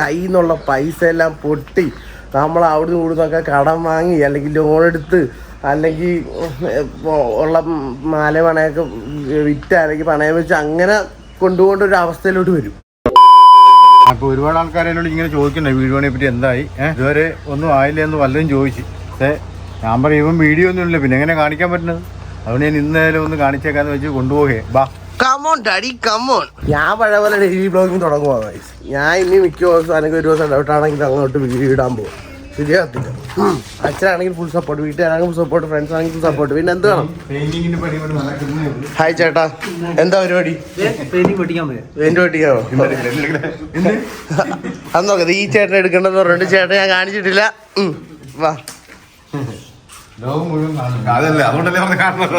കയ്യിൽ നിന്നുള്ള പൈസ എല്ലാം പൊട്ടി. നമ്മൾ അവിടുന്ന് ഇവിടുന്നൊക്കെ കടം വാങ്ങി അല്ലെങ്കിൽ ലോൺ എടുത്ത് അല്ലെങ്കിൽ ഉള്ള മാല പണയൊക്കെ വിറ്റ് അല്ലെങ്കിൽ പണയം വെച്ച് അങ്ങനെ കൊണ്ടുപോകേണ്ട ഒരു അവസ്ഥയിലോട്ട് വരും. അപ്പോൾ ഒരുപാട് ആൾക്കാർ എന്നോട് ഇങ്ങനെ ചോദിക്കണ്ടേ വീഡിയോ പണിയെ പറ്റി എന്തായി? ഇതുവരെ ഒന്നും ആയില്ല എന്ന് വല്ലതും ചോദിച്ചു. പക്ഷേ ഞാൻ പറയും ഇവൻ വീഡിയോ ഒന്നും ഇല്ല. പിന്നെ എങ്ങനെ കാണിക്കാൻ പറ്റുന്നത്? അതുകൊണ്ട് ഞാൻ ഇന്നേലും ഒന്ന് കാണിച്ചേക്കാന്ന് വെച്ച് കൊണ്ടുപോകേ ബാ. കമോൺ ഡാഡി കമോൺ ഞാൻ പഴയ പോലെ ഡെയിലി ബ്ലോഗിങ് തുടങ്ങുവാ guys. ഞാൻ ഇനി മിക്ക ദിവസം ഒരു ദിവസം ഡൗട്ടാണെങ്കിൽ അങ്ങോട്ട് വീഡിയോ ഇടാൻ പോകും ശരിയാകത്തില്ല. അച്ഛനാണെങ്കിൽ ഫുൾ സപ്പോർട്ട് വീട്ടുകാരാണെങ്കിൽ ഫുൾ സപ്പോർട്ട് ഫ്രണ്ട്സ് ആണെങ്കിൽ ഫുൾ സപ്പോർട്ട് പിന്നെ എന്ത് വേണം? ഹായ് ചേട്ടാ. എന്താ പരിപാടി? പെയിന്റിംഗ് പഠിക്കാൻ പോയി? എന്റെ പറ്റിയാവോ എന്ത്? അത് നോക്കത് ഈ ചേട്ടൻ എടുക്കണ്ടെന്ന് പറഞ്ഞിട്ട് ചേട്ടൻ ഞാൻ കാണിച്ചിട്ടില്ല. വാ. അതല്ലേ അതുകൊണ്ടല്ലേ പറഞ്ഞ കാണുന്നത്?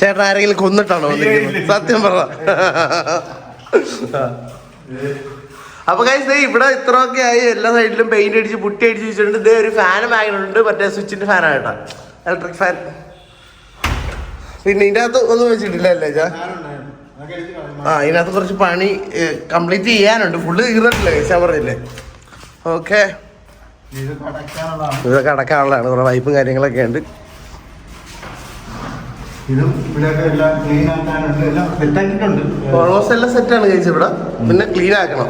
ചേട്ടൻ ആരെങ്കിലും കൊന്നിട്ടാണോ സത്യം പറ. അപ്പൊ കൈസ് ഇവിടെ ഇത്രയൊക്കെ ആയി. എല്ലാ സൈഡിലും പെയിന്റ് അടിച്ച് പുട്ടി അടിച്ച് വെച്ചിട്ടുണ്ട്. ഇതേ ഒരു ഫാൻ വാങ്ങിയിട്ടുണ്ട് മറ്റേ സ്വിച്ചിന്റെ ഫാനാണ് കേട്ടോ. ഇലക്ട്രിക് ഫാൻ പിന്നെ ഇതിനകത്ത് അകത്ത് ഒന്നും വെച്ചിട്ടില്ല അല്ലേ ചാ ആ ഇതിനകത്ത് കുറച്ച് പണി കംപ്ലീറ്റ് ചെയ്യാനുണ്ട്. ഫുള്ള് തീർന്നിട്ടില്ല കഴിച്ചാ പറഞ്ഞില്ലേ? ഓക്കെ ഇതൊക്കെ അടക്കാനുള്ളതാണ് കുറെ വൈപ്പും കാര്യങ്ങളൊക്കെ ഉണ്ട്. ഓൾമോസ്റ്റ് എല്ലാം സെറ്റാണ് കഴിച്ചത് ഇവിടെ. പിന്നെ ക്ലീൻ ആക്കണം.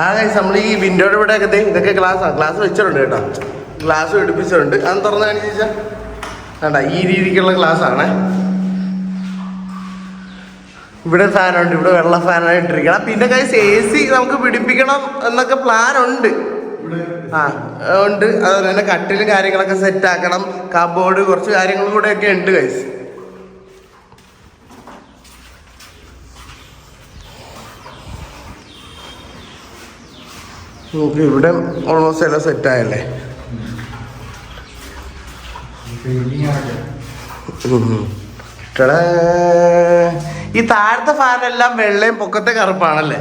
ആ കഴിച്ച് നമ്മൾ ഈ വിൻഡോയുടെ ഇവിടെ ഒക്കെ ഇതൊക്കെ ഇതൊക്കെ ഗ്ലാസ്സാണ് ഗ്ലാസ് വെച്ചിട്ടുണ്ട് കേട്ടോ. ഗ്ലാസ് പിടിപ്പിച്ചിട്ടുണ്ട് അത് തുറന്നു കാണിച്ചാ വേണ്ട ഈ രീതിക്കുള്ള ഗ്ലാസ് ആണേ. ഇവിടെ ഫാനുണ്ട് ഇവിടെ വെള്ള ഫാനാണ് ഇട്ടിരിക്കണം പിന്നെ കൈസ് എ സി നമുക്ക് പിടിപ്പിക്കണം എന്നൊക്കെ പ്ലാൻ ഉണ്ട്. ആ ഉണ്ട്. അതുപോലെ തന്നെ കട്ടിലും കാര്യങ്ങളൊക്കെ സെറ്റ് ആക്കണം. കബോർഡ് കുറച്ച് കാര്യങ്ങളും കൂടെ ഒക്കെ ഉണ്ട് കൈസ് നമുക്ക് ഇവിടെ ഓൾമോസ്റ്റ് എല്ലാം സെറ്റ് ആയല്ലേ? ഉം. ടാടാ. ഈ താഴത്തെ ഫാനെല്ലാം വെള്ളയും പൊക്കത്തെ കറുപ്പാണല്ലേ?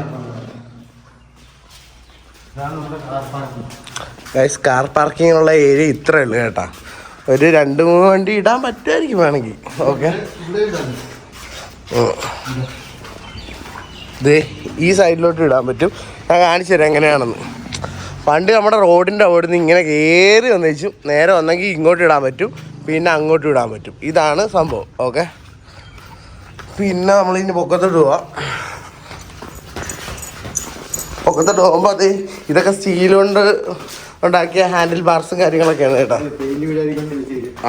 ഗൈസ് കാർ പാർക്കിങ്ങിനുള്ള ഏരിയ ഇത്രേ ഉള്ളു കേട്ടാ. ഒരു രണ്ട് മൂന്ന് വണ്ടി ഇടാൻ പറ്റുമായിരിക്കും വേണമെങ്കിൽ. ഓക്കെ ദേ ഈ സൈഡിലോട്ട് ഇടാൻ പറ്റും. ഞാൻ കാണിച്ചു തരാം എങ്ങനെയാണെന്ന്. പണ്ട് നമ്മുടെ റോഡിന്റെ അവിടെ നിന്ന് ഇങ്ങനെ കയറി വന്നേച്ചു. നേരെ വന്നെങ്കിൽ ഇങ്ങോട്ട് ഇടാൻ പറ്റും. പിന്നെ അങ്ങോട്ട് ഇടാൻ പറ്റും. ഇതാണ് സംഭവം. ഓക്കെ പിന്നെ നമ്മൾ ഇനി പൊക്കത്തോട്ട് പോവാം പൊക്കത്തോട്ട് പോകുമ്പോൾ അത് ഇതൊക്കെ സ്റ്റീൽ കൊണ്ട് ഉണ്ടാക്കിയ ഹാൻഡിൽ ബാർസും കാര്യങ്ങളൊക്കെയാണ് കേട്ടോ.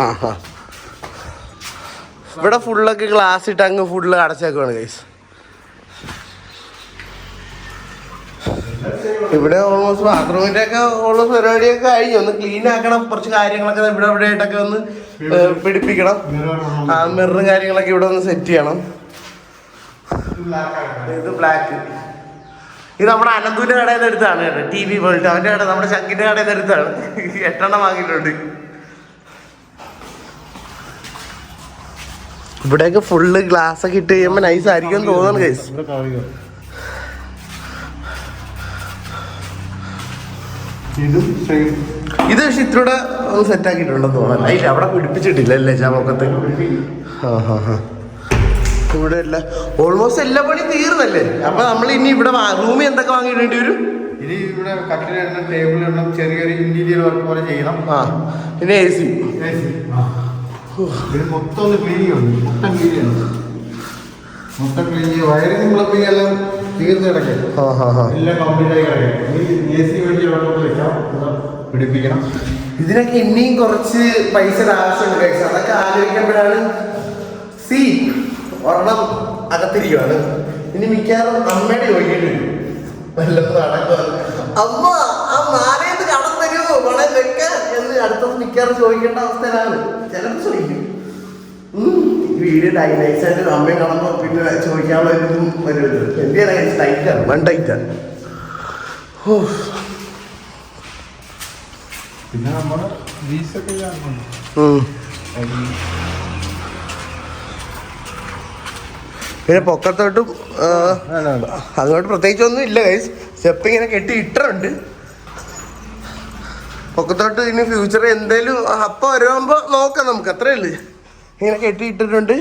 ആ ഹാ ഇവിടെ ഫുള്ളൊക്കെ ഗ്ലാസ് ഇട്ട് അങ്ങ് ഫുള്ള് അടച്ചേക്കുവാണ് ഗൈസ് ഇവിടെ ഓൾമോസ്റ്റ് ബാത്റൂമിന്റെ ഒക്കെ ഉള്ള പരിപാടിയൊക്കെ കഴിഞ്ഞു. ഒന്ന് ക്ലീൻ ആക്കണം. കുറച്ച് കാര്യങ്ങളൊക്കെ ഇവിടെ ഇവിടെ ആയിട്ടൊക്കെ ഒന്ന് പിടിപ്പിക്കണം. ആ മിററും കാര്യങ്ങളൊക്കെ ഇവിടെ ഒന്ന് സെറ്റ് ചെയ്യണം. ഇത് ബ്ലാക്ക് ഇത് നമ്മുടെ അനന്തുവിന്റെ കടയിൽ നിന്ന് എടുത്താണ് കേട്ടോ. ടി വി വേൾഡ് അവന്റെ കട നമ്മുടെ ശങ്കിന്റെ കടയിൽ നിന്ന് എടുത്താണ്. എട്ടെണ്ണം വാങ്ങിയിട്ടുണ്ട്. ഇവിടെയൊക്കെ ഫുള്ള് ഗ്ലാസ് ഒക്കെ ഇട്ട് കഴിയുമ്പോൾ നൈസ് ആയിരിക്കും തോന്നുന്നു ഗൈസ് ഇതും പക്ഷെ ഇത്രയുടെ സെറ്റ് ആക്കിയിട്ടുണ്ടെന്ന് തോന്നുന്നു. അവിടെ പിടിപ്പിച്ചിട്ടില്ല അല്ലേ ചാമക്കത്ത്? ആ ഹാ ഹാ. ഇവിടെ അല്ല ഓൾമോസ്റ്റ് എല്ലാ പണി തീർന്നല്ലേ? അപ്പൊ നമ്മൾ ഇനി ഇവിടെ റൂമിൽ എന്തൊക്കെ വാങ്ങിയിടേണ്ടി വരും? ഇനി ഇവിടെ കട്ടിലെണ്ണം ടേബിൾ എണ്ണം ചെറിയൊരു ഇന്റീരിയർ വർക്ക് പോലെ ചെയ്യണം. ആ പിന്നെ എ സി മൊത്തം ഒന്ന് ക്ലീൻ ഉണ്ട് മൊത്തം ക്ലീൻ ഉണ്ട് മൊത്തം ക്ലീൻ ചെയ്ത് വയറിംഗ് പ്ലംബിംഗ് എല്ലാം തീർന്നു കിടക്കും എല്ലാം കംപ്ലീറ്റ് ആയി കിടക്കും എ സി വേണ്ടി അവിടെ വെക്കാം. പിടിപ്പിക്കണം. ഇതിനൊക്കെ ഇനിയും കുറച്ച് പൈസ ആവശ്യമുണ്ട് അതൊക്കെ ആലോചിക്കുമ്പോഴാണ് സി ഒരെണ്ണം അകത്തിരിക്കുവാണ്. ഇനി മിക്കവാറും അമ്മയുടെ ചോദിക്കേണ്ടി വരും. വല്ലതും അമ്മ ആ മാലയത് കടം തരുമോ വെക്ക എന്ന് അടുത്തത് മിക്കവാറും ചോദിക്കേണ്ട അവസ്ഥയിലാണ്. ചിലപ്പോൾ ചോദിക്കും. വീട് ഈ വീഡിയോ നൈസ് ആയിട്ട് അമ്മയും കാണുമ്പോൾ പിന്നെ ചോദിക്കാനുള്ള ഒരു ഇതും വരുമല്ലോ. എന്തിനാ ടൈറ്റാണ് വൺ ടൈറ്റാണ് ഓ പിന്നെ നമ്മൾ വീസൊക്കെ കാണുന്നുണ്ട് പിന്നെ പൊക്കത്തോട്ടും അതുകൊണ്ട് പ്രത്യേകിച്ച് ഒന്നും ഇല്ല ഗൈസ് സ്റ്റെപ്പ് ഇങ്ങനെ കെട്ടി ഇട്ടുണ്ട് പൊക്കത്തോട്ട് ഇനി ഫ്യൂച്ചറിൽ എന്തേലും അപ്പം വരുമ്പോ നോക്കാം നമുക്ക്. അത്രേ ഉള്ളു. ഇങ്ങനെ കെട്ടി ഇട്ടിട്ടുണ്ട്.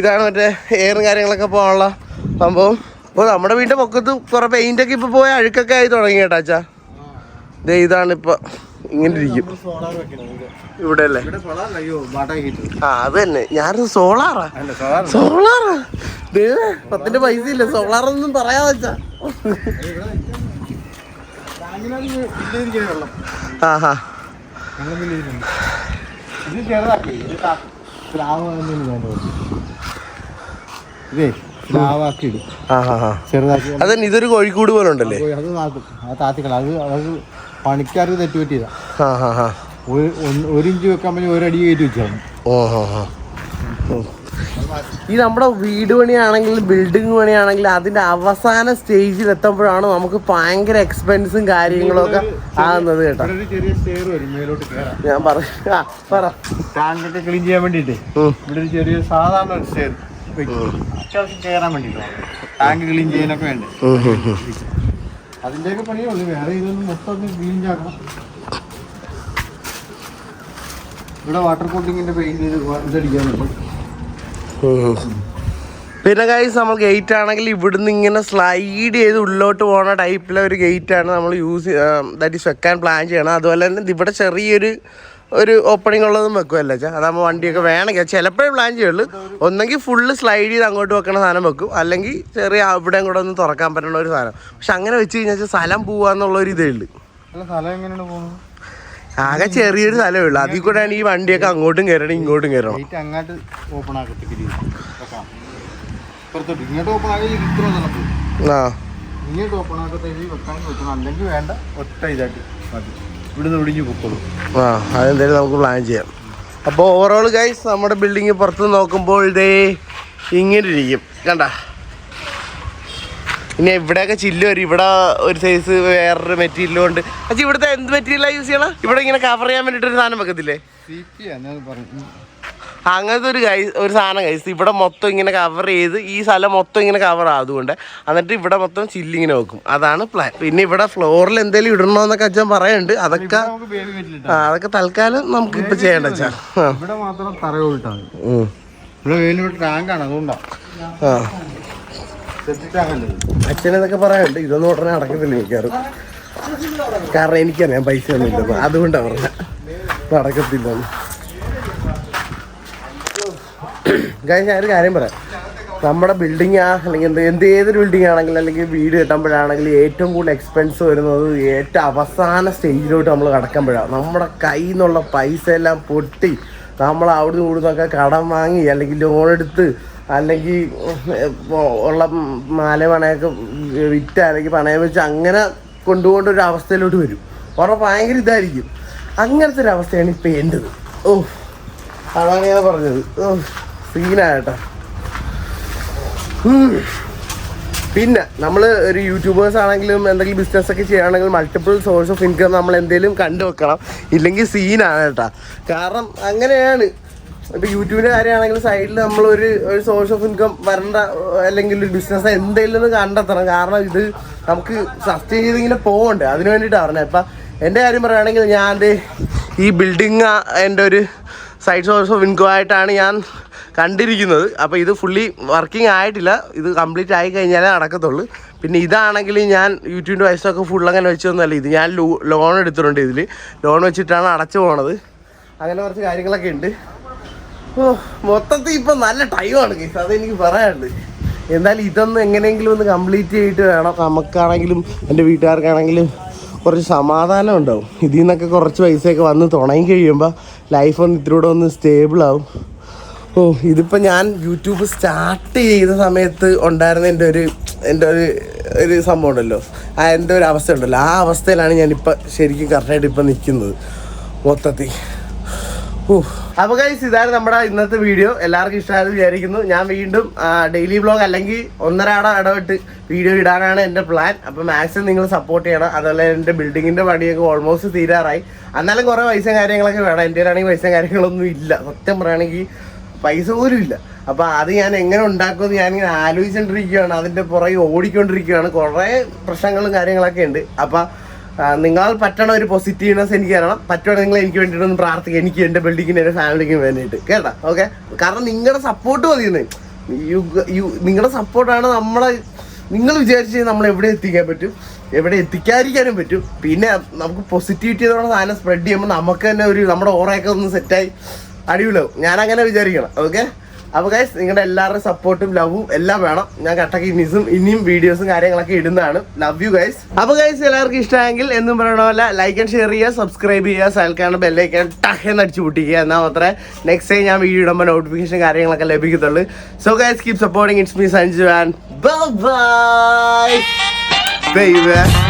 ഇതാണ് മറ്റേ എയറും കാര്യങ്ങളൊക്കെ പോകാനുള്ള സംഭവം. അപ്പോൾ നമ്മുടെ വീടിന്റെ പൊക്കത്ത് കുറേ പെയിന്റൊക്കെ ഇപ്പോൾ പോയ അഴുക്കൊക്കെ ആയി തുടങ്ങി കേട്ടാച്ചാ ഇതാണ് ഇപ്പോൾ ഇങ്ങനെ ഇരിക്കും ഇവിടെ അല്ലേ ആ അത് തന്നെ. ഞാനൊരു സോളാറാ. സോളാറാ. പത്തിന്റെ പൈസ ഇല്ല. സോളാറൊന്നും പറയാ വെച്ചാ ആ ഹാ ഇത് ചെറുതാക്കി. ഇത് ചെറുതാക്കി. അതന്നെ ഇതൊരു കോഴിക്കൂട് പോലെ ഉണ്ടല്ലേ? അത് താത്തും അത് താത്തിക്കള അത് അത് പണിക്കാർക്ക് തെറ്റ് പറ്റിയതാ. ആ ഹാ ഹാ. ഒരു ഇഞ്ച് വെക്കാൻ പറ്റി ഒരടി കയറ്റി വെച്ചാണ്. ഓ ഹാ ഹാ. ഓ. ഈ നമ്മുടെ വീട് പണിയാണെങ്കിലും ബിൽഡിംഗ് പണിയാണെങ്കിലും അതിന്റെ അവസാന സ്റ്റേജിൽ എത്തുമ്പോഴാണ് നമുക്ക് ഭയങ്കര എക്സ്പെൻസും കാര്യങ്ങളും ഒക്കെ ആകുന്നത് കേട്ടോ. ഞാൻ പറഞ്ഞു ആ പറ. ക്ലീൻ ചെയ്യാൻ വേണ്ടിട്ട് ഇവിടെ ഒരു ചെറിയ സാധാരണ ഒരു സ്റ്റെയർ അത്യാവശ്യം കയറാൻ വേണ്ടിട്ടോ ടാങ്ക് ക്ലീൻ ചെയ്യാനൊക്കെ വേണ്ടേ. അതിന്റെയൊക്കെ പണിയേ ഉള്ളൂ. വേറെ ഇതൊന്നും മൊത്തം ഒന്ന് ക്ലീൻ ആക്കണം. ഇവിടെ വാട്ടർ കോട്ടിങ്ങിന്റെ പെയിന്റ് ചെയ്ത് ഇതടിക്കാനുണ്ട്. ഉം. പിന്നെ ഗൈസ് നമ്മൾ ഗേറ്റ് ആണെങ്കിൽ ഇവിടുന്ന് ഇങ്ങനെ സ്ലൈഡ് ചെയ്ത് ഉള്ളോട്ട് പോകുന്ന ടൈപ്പിലെ ഒരു ഗേറ്റ് ആണ് നമ്മൾ യൂസ് ദാറ്റ് ഈസ് വെക്കാൻ പ്ലാൻ ചെയ്യണം. അതുപോലെ തന്നെ ഇവിടെ ചെറിയൊരു ഒരു ഓപ്പണിംഗ് ഉള്ളതും വെക്കുമല്ലേ ചാ അതാകുമ്പോൾ വണ്ടിയൊക്കെ വേണമെങ്കിൽ ചിലപ്പോഴേ പ്ലാൻ ചെയ്യുള്ളൂ. ഒന്നെങ്കിൽ ഫുള്ള് സ്ലൈഡ് ചെയ്ത് അങ്ങോട്ട് വെക്കണ സാധനം വെക്കും. അല്ലെങ്കിൽ ചെറിയ അവിടെയും കൂടെ ഒന്ന് തുറക്കാൻ പറ്റുന്ന ഒരു സാധനം. പക്ഷെ അങ്ങനെ വെച്ച് കഴിഞ്ഞാൽ സ്ഥലം പോവാന്നുള്ള ഒരു ഇതേ ഉള്ളൂ. ആകെ ചെറിയൊരു സ്ഥലമേ ഉള്ളൂ. അതിൽ കൂടെയാണ് ഈ വണ്ടിയൊക്കെ അങ്ങോട്ടും കയറണം ഇങ്ങോട്ടും കയറണം അങ്ങോട്ട് ഓപ്പൺ ഇങ്ങോട്ട് ഓപ്പൺ ആക്കി ഇങ്ങോട്ട് ഓപ്പൺ ആക്കത്തേക്ക് വെക്കാൻ വെക്കണം. അല്ലെങ്കിൽ വേണ്ട ഒറ്റ ഇതായിട്ട് മതി. ഇവിടുന്ന് ഒടിഞ്ഞു പൊക്കോളൂ. ആ അതെന്തായാലും നമുക്ക് പ്ലാൻ ചെയ്യാം. അപ്പോൾ ഓവറോൾ ഗൈസ് നമ്മുടെ ബിൽഡിങ് പുറത്ത് നോക്കുമ്പോൾ ഇതേ ഇങ്ങനെ ഇരിക്കും കണ്ട? ഇനി ഇവിടെയൊക്കെ ചില്ല് വരും. ഇവിടെ ഒരു സൈസ് വേറൊരു മെറ്റീരിയൽ കൊണ്ട് അച്ഛാ ഇവിടുത്തെ എന്ത് മെറ്റീരിയലാണ് യൂസ് ചെയ്യണം? ഇവിടെ ഇങ്ങനെ കവർ ചെയ്യാൻ വേണ്ടിയിട്ട് ഒരു സാധനം വെക്കത്തില്ലേ? അങ്ങനത്തെ ഒരു കൈ ഒരു സാധനം കൈസ് ഇവിടെ മൊത്തം ഇങ്ങനെ കവർ ചെയ്ത് ഈ സ്ഥലം മൊത്തം ഇങ്ങനെ കവർ അതുകൊണ്ട് എന്നിട്ട് ഇവിടെ മൊത്തം ചില്ലിങ്ങനെ വെക്കും. അതാണ് പ്ലാൻ പിന്നെ ഇവിടെ ഫ്ലോറിൽ എന്തെങ്കിലും ഇടണമെന്നൊക്കെ അച്ഛൻ പറയുന്നുണ്ട് അതൊക്കെ അതൊക്കെ തൽക്കാലം നമുക്ക് ഇപ്പൊ ചെയ്യണ്ട അച്ഛാ. ആ. ഇവിടെ മാത്രം തറയോട്ടാണ്. ഇവിടെ ടാങ്കാണ് അതുകൊണ്ടാണ് പറയാനുണ്ട് ഇതൊന്നും ഉടനെ നടക്കത്തില്ല മിക്കവാറും. കാരണം എനിക്കറിയാം പൈസ ഒന്നും ഇല്ലെന്ന്. അതുകൊണ്ടാണ് പറഞ്ഞ. നടക്കത്തില്ലെന്ന് കാര്യം ഞാൻ ഒരു കാര്യം പറയാം. നമ്മുടെ ബിൽഡിംഗ് ആ അല്ലെങ്കിൽ എന്ത് എന്ത് ഏതൊരു ബിൽഡിംഗ് ആണെങ്കിലും അല്ലെങ്കിൽ വീട് കെട്ടുമ്പോഴാണെങ്കിൽ ഏറ്റവും കൂടുതൽ എക്സ്പെൻസ് വരുന്നത് ഏറ്റവും അവസാന സ്റ്റേജിലോട്ട് നമ്മൾ കടക്കുമ്പോഴാണ് നമ്മുടെ കയ്യിൽ നിന്നുള്ള പൈസ എല്ലാം പൊട്ടി നമ്മൾ അവിടുന്ന് ഇവിടുന്നൊക്കെ കടം വാങ്ങി അല്ലെങ്കിൽ ലോൺ എടുത്ത് അല്ലെങ്കിൽ ഉള്ള മാല പണയൊക്കെ വിറ്റ് അല്ലെങ്കിൽ പണയം വെച്ച് അങ്ങനെ കൊണ്ടുപോകേണ്ട ഒരു അവസ്ഥയിലോട്ട് വരും. ഉറപ്പ് ഭയങ്കര ഇതായിരിക്കും. അങ്ങനത്തെ ഒരു അവസ്ഥയാണ് ഇപ്പം എന്റെത് ഓ അതാണ് ഞാൻ പറഞ്ഞത്. ഓ സീനായിട്ടാ. പിന്നെ നമ്മൾ ഒരു യൂട്യൂബേഴ്സ് ആണെങ്കിലും എന്തെങ്കിലും ബിസിനസ് ഒക്കെ ചെയ്യുകയാണെങ്കിൽ മൾട്ടിപ്പിൾ സോഴ്സ് ഓഫ് ഇൻകം നമ്മൾ എന്തെങ്കിലും കണ്ടു വെക്കണം. ഇല്ലെങ്കിൽ സീനാണ് കേട്ടോ. കാരണം അങ്ങനെയാണ്. ഇപ്പൊ യൂട്യൂബിന്റെ കാര്യമാണെങ്കിൽ സൈഡിൽ നമ്മൾ ഒരു സോഴ്സ് ഓഫ് ഇൻകം വരേണ്ട അല്ലെങ്കിൽ ഒരു ബിസിനസ് എന്തെങ്കിലും കണ്ടെത്തണം. കാരണം ഇത് നമുക്ക് സസ്റ്റൈൻ ചെയ്തിങ്ങനെ പോകണ്ടേ അതിന് വേണ്ടിയിട്ടാണ് പറഞ്ഞത്. ഇപ്പം എന്റെ കാര്യം പറയുകയാണെങ്കിൽ ഞാൻ ഈ ബിൽഡിങ് എന്റെ ഒരു സൈഡ് സോഴ്സ് ഓഫ് ഇൻകം ആയിട്ടാണ് ഞാൻ കണ്ടിരിക്കുന്നത്. അപ്പോൾ ഇത് ഫുള്ളി വർക്കിംഗ് ആയിട്ടില്ല. ഇത് കംപ്ലീറ്റ് ആയി കഴിഞ്ഞാലേ നടക്കത്തുള്ളൂ. പിന്നെ ഇതാണെങ്കിൽ ഞാൻ യൂട്യൂബിന്റെ വയസ്സൊക്കെ ഫുൾ അങ്ങനെ വെച്ചൊന്നുമല്ല ഇത് ഞാൻ ലോൺ എടുത്തിട്ടുണ്ട് ഇതിൽ ലോൺ വെച്ചിട്ടാണ് അടച്ചു പോണത്. അങ്ങനെ കുറച്ച് കാര്യങ്ങളൊക്കെ ഉണ്ട്. ഓ മൊത്തത്തിൽ ഇപ്പം നല്ല ടൈമാണ് കേസ് അതെനിക്ക് പറയാനുണ്ട്. എന്തായാലും ഇതൊന്നും എങ്ങനെയെങ്കിലും ഒന്ന് കംപ്ലീറ്റ് ചെയ്തിട്ട് വേണം. നമുക്കാണെങ്കിലും എന്റെ വീട്ടുകാർക്കാണെങ്കിലും കുറച്ച് സമാധാനം ഉണ്ടാവും. ഇതിൽ നിന്നൊക്കെ കുറച്ച് പൈസയൊക്കെ വന്ന് തുടങ്ങി കഴിയുമ്പോൾ ലൈഫ് ഒന്ന് ഇത്തിരൂടെ ഒന്ന് സ്റ്റേബിൾ ആവും. ഓ ഇതിപ്പോൾ ഞാൻ യൂട്യൂബ് സ്റ്റാർട്ട് ചെയ്ത സമയത്ത് ഉണ്ടായിരുന്ന എന്റെ ഒരു എന്റെ ഒരു ഒരു സംഭവം ഉണ്ടല്ലോ. ആ എന്റെ ഒരു അവസ്ഥ ഉണ്ടല്ലോ. ആ അവസ്ഥയിലാണ് ഞാനിപ്പോൾ ശരിക്കും കറക്റ്റായിട്ട് ഇപ്പം നിൽക്കുന്നത്. മൊത്തത്തിൽ. അപ്പോൾ ഗൈസ് ഇതായിരുന്നു നമ്മുടെ ഇന്നത്തെ വീഡിയോ എല്ലാവർക്കും ഇഷ്ടമായെന്ന് വിചാരിക്കുന്നു. ഞാൻ വീണ്ടും ഡെയിലി വ്ളോഗ് അല്ലെങ്കിൽ ഒന്നരാട ഇടവിട്ട് വീഡിയോ ഇടാനാണ് എന്റെ പ്ലാൻ അപ്പോൾ മാക്സിമം നിങ്ങൾ സപ്പോർട്ട് ചെയ്യണം. അതുപോലെ എന്റെ ബിൽഡിങ്ങിന്റെ പണിയൊക്കെ ഓൾമോസ്റ്റ് തീരാറായി. എന്നാലും കുറേ പൈസ കാര്യങ്ങളൊക്കെ വേണം. എന്റെ ആണെങ്കിൽ പൈസ കാര്യങ്ങളൊന്നും ഇല്ല. സത്യം പറയുകയാണെങ്കിൽ പൈസ പോലും ഇല്ല. അപ്പോൾ അത് ഞാൻ എങ്ങനെ ഉണ്ടാക്കുമെന്ന് ഞാൻ ഇങ്ങനെ ആലോചിച്ചുകൊണ്ടിരിക്കുകയാണ് അതിന്റെ പുറകെ ഓടിക്കൊണ്ടിരിക്കുകയാണ്. കുറേ പ്രശ്നങ്ങളും കാര്യങ്ങളൊക്കെ ഉണ്ട്. അപ്പോൾ നിങ്ങളാൽ പറ്റണ ഒരു പോസിറ്റീവ്നെസ് എനിക്ക് തരണം. പറ്റണ നിങ്ങൾ എനിക്ക് വേണ്ടിയിട്ട് ഒന്ന് പ്രാർത്ഥിക്കുക എനിക്ക് എന്റെ ബിൽഡിങ്ങിന് എന്റെ ഫാമിലിക്കും വേണ്ടിയിട്ട്. കേട്ടോ? ഓക്കെ കാരണം നിങ്ങളുടെ സപ്പോർട്ട് മതിയെന്ന് നിങ്ങളുടെ സപ്പോർട്ടാണ് നമ്മളെ നിങ്ങൾ വിചാരിച്ച് നമ്മൾ എവിടെ എത്തിക്കാൻ പറ്റും? എവിടെ എത്തിക്കാതിരിക്കാനും പറ്റും? പിന്നെ നമുക്ക് പോസിറ്റിവിറ്റി എന്നുള്ള സാധനം സ്പ്രെഡ് ചെയ്യുമ്പോൾ നമുക്ക് തന്നെ ഒരു നമ്മുടെ ഓറയൊക്കെ ഒന്ന് സെറ്റായി അടിപൊളിയാവും. ഞാൻ അങ്ങനെ വിചാരിക്കണം. ഓക്കെ അപ്പോൾ ഗൈസ് നിങ്ങളുടെ എല്ലാവരുടെയും സപ്പോർട്ടും ലവും എല്ലാം വേണം. ഞാൻ കട്ടക്ക് ഇനിസും ഇനിയും വീഡിയോസും കാര്യങ്ങളൊക്കെ ഇടുന്നതാണ്. ലവ് യു ഗൈസ് അപ്പോൾ ഗൈസ് എല്ലാവർക്കും ഇഷ്ടമായെങ്കിൽ എന്നും പറയണ പോലെ ലൈക്ക് ആൻഡ് ഷെയർ ചെയ്യുക സബ്സ്ക്രൈബ് ചെയ്യുക സൽക്കാണ് ബെല്ലൈക്കാൻ ടഹെന്ന് അടിച്ചു പൊട്ടിക്കുക. എന്നാൽ മാത്രമേ നെക്സ്റ്റ് ടൈം ഞാൻ വീഡിയോ ഇടുമ്പോൾ നോട്ടിഫിക്കേഷൻ കാര്യങ്ങളൊക്കെ ലഭിക്കത്തുള്ളൂ. So guys keep supporting it's me Sanju and bye bye